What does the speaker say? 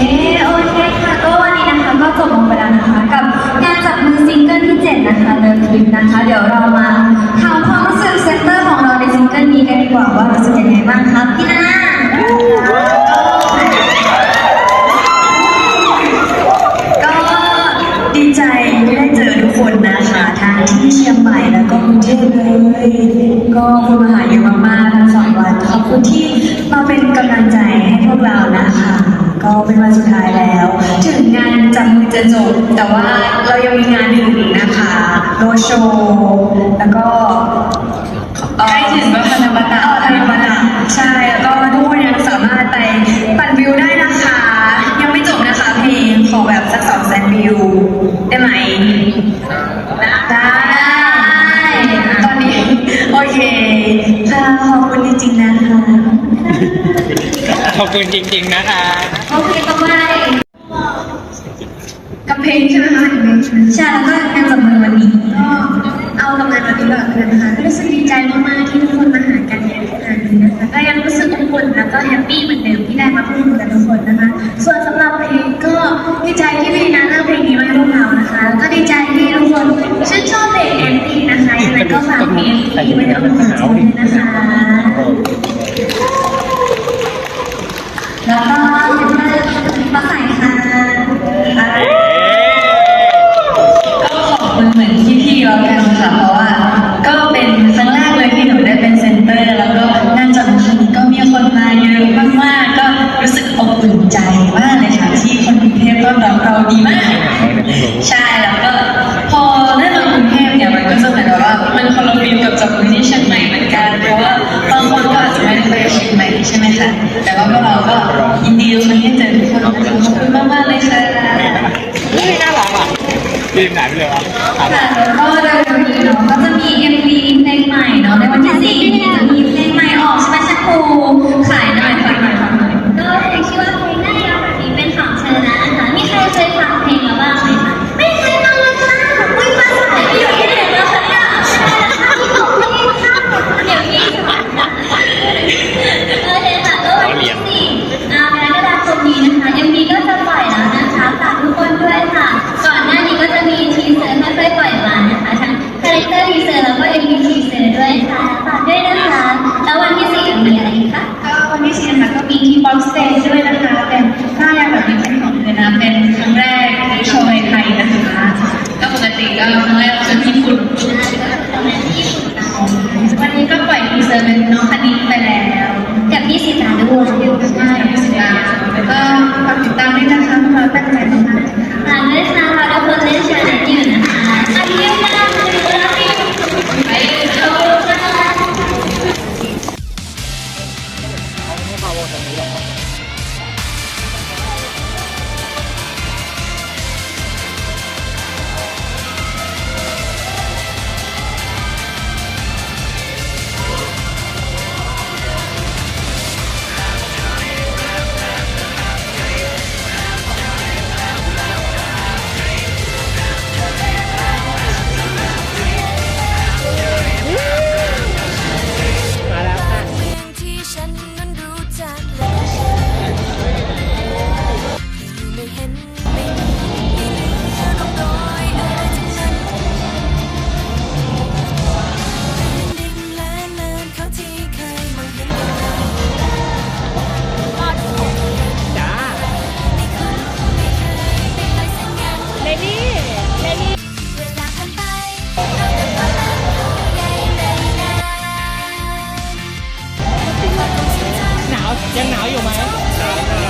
เอ๊ะโอเคค่ะก็วันนี้นะคะก็จบลงไปแล้วนะคะ กับงานจับมือซิงเกิลที่ 7 นะคะเดินทริปนะคะ เดี๋ยวเรามาทำความรู้สึกเซนเตอร์ของเราในซิงเกิลนี้กันดีกว่าว่ารู้สึกยังไงบ้างครับพี่นาก็ดีใจที่ได้เจอทุกคนนะคะทั้งที่เชียงใหม่แล้วก็กรุงเทพเลยก็คนมาหาเยอะมากๆทั้งสองวันขอบคุณที่มาเป็นกำลังใจให้พวกเรานะคะ ก็เป็นวันสุดท้ายแล้ว ถึงงานจับมือจะจบ แต่ว่าเรายังมีงานอื่นอีกนะคะโรดโชว์แล้วก็ใกล้ถึงก็ธนบัตรธนบัตรใช่แล้วก็ทุกคนยังสามารถไปปั่นวิวได้นะคะ ยังไม่จบนะคะเพลงขอแบบสักสองแสนวิว ได้ไหมได้ตอนนี้โอเคค่ะขอบคุณ อบคุณจริง ๆ นะคะ โอเคต่อไปกับเพลงใช่ไหมคะกับเพลงใช่ไหมใช่แล้วก็งานจับมือวันนี้ก็เอากำลังมาที่แบบเลยนะคะก็รู้สึกดีใจมากๆที่ทุกคนมาหากันเยอะขนนี้นะคะก็ยังรู้สึกอบอุ่นแล้วก็แฮปปี้เหมือนเดิมที่ได้มาพูดคุยกับทุกคนนะคะ ส่วนสำหรับเพลงก็ดีใจที่พี่นาเลือกเพลงนี้มาให้พวกเรานะคะ แล้วก็ดีใจที่ทุกคนชื่นชอบเพลงแอนตี้นะคะยังไงก็ฝากเพลงนี้ไว้ในอ้อมอกใจด้วยนะคะ แล้วก็เซนเตอร์มาใส่ค่ะ ก็ขอบคุณเหมือนที่พี่ๆเรากันค่ะ เพราะว่า ก็เป็นครั้งแรกเลยที่หนูได้เป็นเซนเตอร์ แล้วก็น่าจะครั้งนี้ก็มีคนมาเยอะมากๆ ก็ รู้สึกอบอุ่นใจมากเลยค่ะที่คนกรุงเทพต้อนรับเราดีมาก ใช่แล้วก็พอได้มากรุงเทพเนี่ยมันก็จะเหมือนแบบว่ามันคนละฟิลกับจับมือที่เชียงใหม่เหมือนกันเพราะว่าบางคนก็อาจจะไม่ได้ไปเชียงใหม่ใช่ไหมคะแต่ว่าพวกเราก็ยินดีทุกคนที่เจอทุกคนนะคะขอบคุณมากๆเลยค่ะนี่น่ารักอะรีบไหนไปเลยวะถามค่ะแล้วก็เร็วๆนี้เนาะก็จะมี MV เพลงใหม่เนาะในวันที่สี่จะมีเพลงใหม่ออกใช่ไหมชักครูขายหน่อยฝากหน่อย โอเคค่ะก็วันที่สี่อ่ากรกฎาคมนี้นะคะยังมีก็จะปล่อยแล้วนะคะฝากทุกคนด้วยค่ะ ก่อนหน้านี้ก็จะมีทีเซอร์ค่อยๆปล่อยมานะคะทั้งคาแรคเตอร์ทีเซอร์แล้วก็เอ็มวีทีเซอร์ด้วยค่ะ ด้วย ยังหนาวอยู่ไหมหนาวครับ